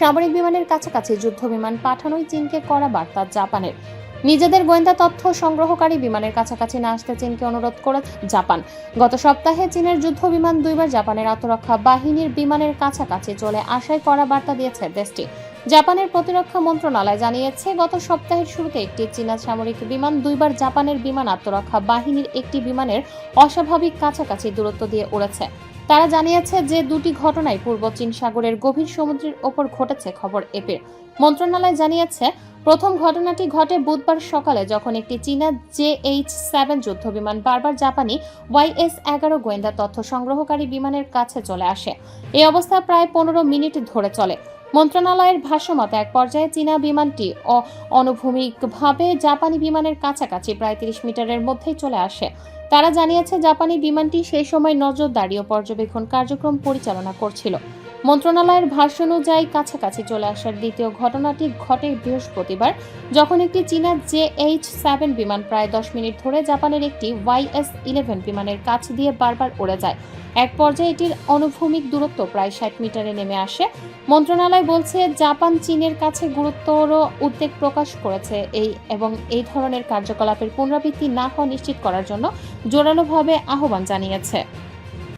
সামরিক বিমানের কাছাকাছি যুদ্ধ বিমান পাঠানোই চীনকে করা বার্তা জাপানের। নিজেদের গোয়েন্দা তথ্য সংগ্রহকারী বিমানের কাছাকাছি না আসতে চীনকে অনুরোধ করে জাপান। গত সপ্তাহে চীনের যুদ্ধ বিমান দুইবার জাপানের আত্মরক্ষা বাহিনীর বিমানের কাছাকাছি চলে আসায় করা বার্তা দিয়েছে দেশটি। জাপানের প্রতিরক্ষা মন্ত্রণালয় জানিয়েছে, গত সপ্তাহের শুরুতে একটি চীনা সামরিক বিমান দুইবার জাপানের বিমান আত্মরক্ষা বাহিনীর একটি বিমানের অস্বাভাবিক কাছাকাছি দূরত্ব দিয়ে উড়েছে। তারা জানিয়েছে যে দুটি ঘটনায় পূর্ব চীন সাগরের গভীর সমুদ্রের ওপর ঘটেছে খবর এপের মন্ত্রণালয় জানিয়েছে, প্রথম ঘটনাটি ঘটে বুধবার সকালে যখন একটি চীনা জে এইচ সেভেন যুদ্ধ বিমান বারবার জাপানি ওয়াইএস এগারো গোয়েন্দা তথ্য সংগ্রহকারী বিমানের কাছে চলে আসে। এই অবস্থা প্রায় পনেরো মিনিট ধরে চলে। মন্ত্রণালয়ের ভাষ্যমতে এক পর্যায়ে চীনা বিমানটি অনুভূমিকভাবে জাপানি বিমানের কাছাকাছি প্রায় তিরিশ মিটারের মধ্যেই চলে আসে। তারা জানিয়েছে, জাপানি বিমানটি সেই সময় নজরদারি ও পর্যবেক্ষণ কার্যক্রম পরিচালনা করছিল। মন্ত্রণালয়ের ভাষ্য অনুযায়ী কাছাকাছি চলে আসার দ্বিতীয় ঘটনাটি ঘটে বৃহস্পতিবার, যখন একটি চীনা জে এইচ সেভেন বিমান প্রায় দশ মিনিট ধরে জাপানের একটি ওয়াইএস ইলেভেন বিমানের কাছ দিয়ে বারবার উড়ে যায়। এক পর্যায়ে এটির অনুভূমিক দূরত্ব প্রায় ষাট মিটারে নেমে আসে। মন্ত্রণালয় বলছে, জাপান চীনের কাছে গুরুতর উদ্বেগ প্রকাশ করেছে এই এবং এই ধরনের কার্যকলাপের পুনরাবৃত্তি না হওয়া নিশ্চিত করার জন্য জোরালোভাবে আহ্বান জানিয়েছে।